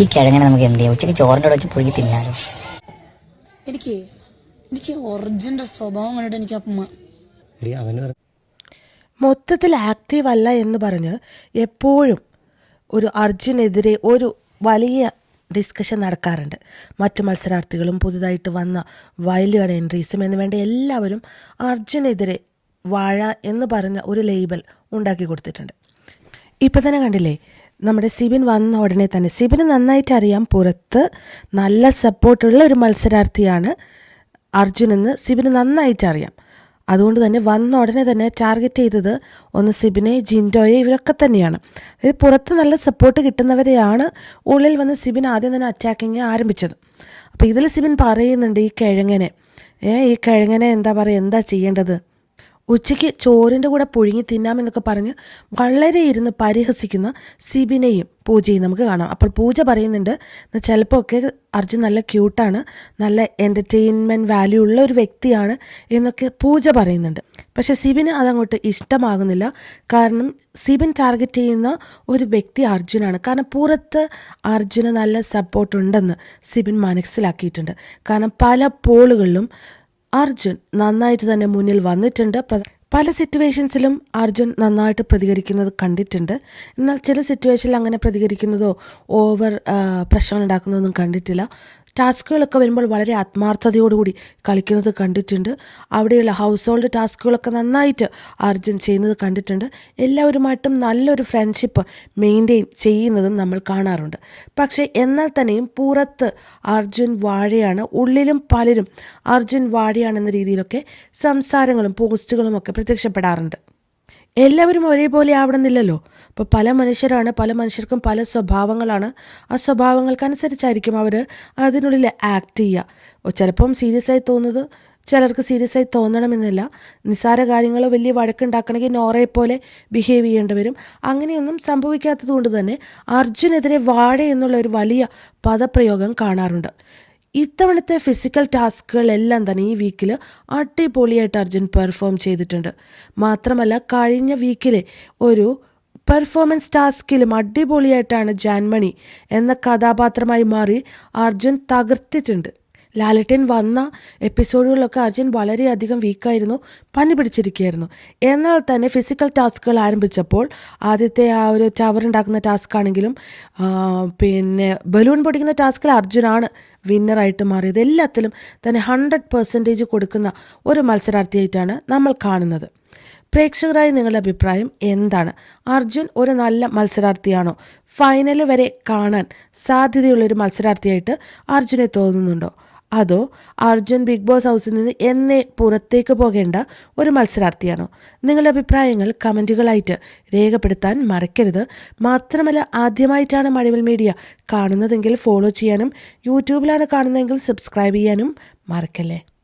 ഈ കിഴങ്ങനെ നമുക്ക് എന്ത് ചെയ്യാം? ഉച്ചയ്ക്ക് ചോറിന്റെ കൂടെ വെച്ച് പുഴുകി തിന്നാലോ. എനിക്ക് എനിക്ക് ഒറിജിനൽ സ്വഭാവം കണ്ടിട്ട് എനിക്ക് അപ്പം മൊത്തത്തിൽ ആക്റ്റീവ് അല്ല എന്ന് പറഞ്ഞ് എപ്പോഴും ഒരു അർജുനെതിരെ ഒരു വലിയ ഡിസ്കഷൻ നടക്കാറുണ്ട്. മറ്റു മത്സരാർത്ഥികളും പുതുതായിട്ട് വന്ന വൈൽഡ് കാർഡ് എൻട്രീസും എന്ന് വേണ്ട എല്ലാവരും അർജുനെതിരെ വാഴ എന്ന് പറഞ്ഞ ഒരു ലേബൽ ഉണ്ടാക്കി കൊടുത്തിട്ടുണ്ട്. ഇപ്പം തന്നെ കണ്ടില്ലേ നമ്മുടെ സിബിൻ വന്ന ഉടനെ തന്നെ. സിബിന് നന്നായിട്ട് അറിയാം പുറത്ത് നല്ല സപ്പോർട്ടുള്ള ഒരു മത്സരാർത്ഥിയാണ് അർജുൻ എന്ന് സിബിന് നന്നായിട്ട് അറിയാം. അതുകൊണ്ട് തന്നെ വന്ന ഉടനെ തന്നെ ടാർഗറ്റ് ചെയ്തത് ഒന്ന് സിബിനെ ജിൻഡോയെ ഇവരൊക്കെ തന്നെയാണ്. അതായത് പുറത്ത് നല്ല സപ്പോർട്ട് കിട്ടുന്നവരെയാണ് ഉള്ളിൽ വന്ന് സിബിൻ ആദ്യം തന്നെ അറ്റാക്കിങ് ആരംഭിച്ചത്. അപ്പോൾ ഇതിൽ സിബിൻ പറയുന്നുണ്ട് ഈ കിഴങ്ങനെ. ഏ ഈ കിഴങ്ങനെ എന്താ പറയുക എന്താ ചെയ്യേണ്ടത്? ഉച്ചയ്ക്ക് ചോറിന്റെ കൂടെ പുഴുങ്ങി തിന്നാമെന്നൊക്കെ പറഞ്ഞ് വളരെ ഇരുന്ന് പരിഹസിക്കുന്ന സിബിനെയും പൂജയും നമുക്ക് കാണാം. അപ്പോൾ പൂജ പറയുന്നുണ്ട് ചിലപ്പോൾ ഒക്കെ അർജുൻ നല്ല ക്യൂട്ടാണ് നല്ല എന്റർടൈൻമെന്റ് വാല്യൂ ഉള്ള ഒരു വ്യക്തിയാണ് എന്നൊക്കെ പൂജ പറയുന്നുണ്ട്. പക്ഷെ സിബിന് അതങ്ങോട്ട് ഇഷ്ടമാകുന്നില്ല. കാരണം സിബിൻ ടാർഗറ്റ് ചെയ്യുന്ന ഒരു വ്യക്തി അർജുനാണ്. കാരണം പുറത്ത് അർജുന് നല്ല സപ്പോർട്ട് ഉണ്ടെന്ന് സിബിൻ മനസ്സിലാക്കിയിട്ടുണ്ട്. കാരണം പല പോളുകളിലും അർജുൻ നന്നായിട്ട് തന്നെ മുന്നിൽ വന്നിട്ടുണ്ട്. പല സിറ്റുവേഷൻസിലും അർജുൻ നന്നായിട്ട് പ്രതികരിക്കുന്നത് കണ്ടിട്ടുണ്ട്. എന്നാൽ ചില സിറ്റുവേഷനിൽ അങ്ങനെ പ്രതികരിക്കുന്നതോ ഓവർ പ്രശ്നം ഉണ്ടാക്കുന്നതൊന്നും കണ്ടിട്ടില്ല. ടാസ്കുകളൊക്കെ വരുമ്പോൾ വളരെ ആത്മാർത്ഥതയോടുകൂടി കളിക്കുന്നത് കണ്ടിട്ടുണ്ട്. അവിടെയുള്ള ഹൗസ് ഹോൾഡ് ടാസ്കുകളൊക്കെ നന്നായിട്ട് അർജുൻ ചെയ്യുന്നത് കണ്ടിട്ടുണ്ട്. എല്ലാവരുമായിട്ടും നല്ലൊരു ഫ്രണ്ട്ഷിപ്പ് മെയിന്റെയിൻ ചെയ്യുന്നതും നമ്മൾ കാണാറുണ്ട്. പക്ഷേ എന്നാൽ തന്നെയും പുറത്ത് അർജുൻ വാഴയാണ് ഉള്ളിലും പലരും അർജുൻ വാഴയാണെന്ന രീതിയിലൊക്കെ സംസാരങ്ങളും പോസ്റ്റുകളും ഒക്കെ പ്രത്യക്ഷപ്പെടാറുണ്ട്. എല്ലാവരും ഒരേപോലെ ആവണമെന്നില്ലല്ലോ. അപ്പോൾ പല മനുഷ്യരാണ് പല മനുഷ്യർക്കും പല സ്വഭാവങ്ങളാണ്. ആ സ്വഭാവങ്ങൾക്കനുസരിച്ചായിരിക്കും അവർ അതിനുള്ളിൽ ആക്ട് ചെയ്യുക. ചിലപ്പം സീരിയസ് ആയി തോന്നുന്നത് ചിലർക്ക് സീരിയസ് ആയി തോന്നണമെന്നില്ല. നിസ്സാര കാര്യങ്ങൾ വലിയ വഴക്കുണ്ടാക്കണമെങ്കിൽ നോറയെ പോലെ ബിഹേവ് ചെയ്യേണ്ടി വരും. അങ്ങനെയൊന്നും സംഭവിക്കാത്തത് കൊണ്ട് തന്നെ അർജുനെതിരെ വാഴ എന്നുള്ള ഒരു വലിയ പദപ്രയോഗം കാണാറുണ്ട്. ഇത്തവണത്തെ ഫിസിക്കൽ ടാസ്കുകളെല്ലാം തന്നെ ഈ വീക്കിൽ അടിപൊളിയായിട്ട് അർജുൻ പെർഫോം ചെയ്തിട്ടുണ്ട്. മാത്രമല്ല കഴിഞ്ഞ വീക്കിലെ ഒരു പെർഫോമൻസ് ടാസ്കിലും അടിപൊളിയായിട്ടാണ് ജാൻമണി എന്ന കഥാപാത്രമായി മാറി അർജുൻ തകർത്തിട്ടുണ്ട്. ലാലട്ടൻ വന്ന എപ്പിസോഡുകളിലൊക്കെ അർജുൻ വളരെയധികം വീക്കായിരുന്നു പനി പിടിച്ചിരിക്കുകയായിരുന്നു. എന്നാൽ തന്നെ ഫിസിക്കൽ ടാസ്കുകൾ ആരംഭിച്ചപ്പോൾ ആദ്യത്തെ ആ ഒരു ടവർ ഉണ്ടാക്കുന്ന ടാസ്ക് ആണെങ്കിലും പിന്നെ ബലൂൺ പൊടിക്കുന്ന ടാസ്കിൽ അർജുനാണ് വിന്നറായിട്ട് മാറിയത്. എല്ലാത്തിലും തന്നെ ഹൺഡ്രഡ് പെർസെന്റേജ് കൊടുക്കുന്ന ഒരു മത്സരാർത്ഥിയായിട്ടാണ് നമ്മൾ കാണുന്നത്. പ്രേക്ഷകരായ നിങ്ങളുടെ അഭിപ്രായം എന്താണ്? അർജുൻ ഒരു നല്ല മത്സരാർത്ഥിയാണോ? ഫൈനൽ വരെ കാണാൻ സാധ്യതയുള്ളൊരു മത്സരാർത്ഥിയായിട്ട് അർജുനെ തോന്നുന്നുണ്ടോ? അതോ അർജുൻ ബിഗ് ബോസ് ഹൗസിൽ നിന്ന് എന്നേ പുറത്തേക്ക് പോകേണ്ട ഒരു മത്സരാർത്ഥിയാണോ? നിങ്ങളുടെ അഭിപ്രായങ്ങൾ കമന്റുകളായിട്ട് രേഖപ്പെടുത്താൻ മറക്കരുത്. മാത്രമല്ല ആദ്യമായിട്ടാണ് മഴവിൽ മീഡിയ കാണുന്നതെങ്കിൽ ഫോളോ ചെയ്യാനും യൂട്യൂബിലാണ് കാണുന്നതെങ്കിൽ സബ്സ്ക്രൈബ് ചെയ്യാനും മറക്കല്ലേ?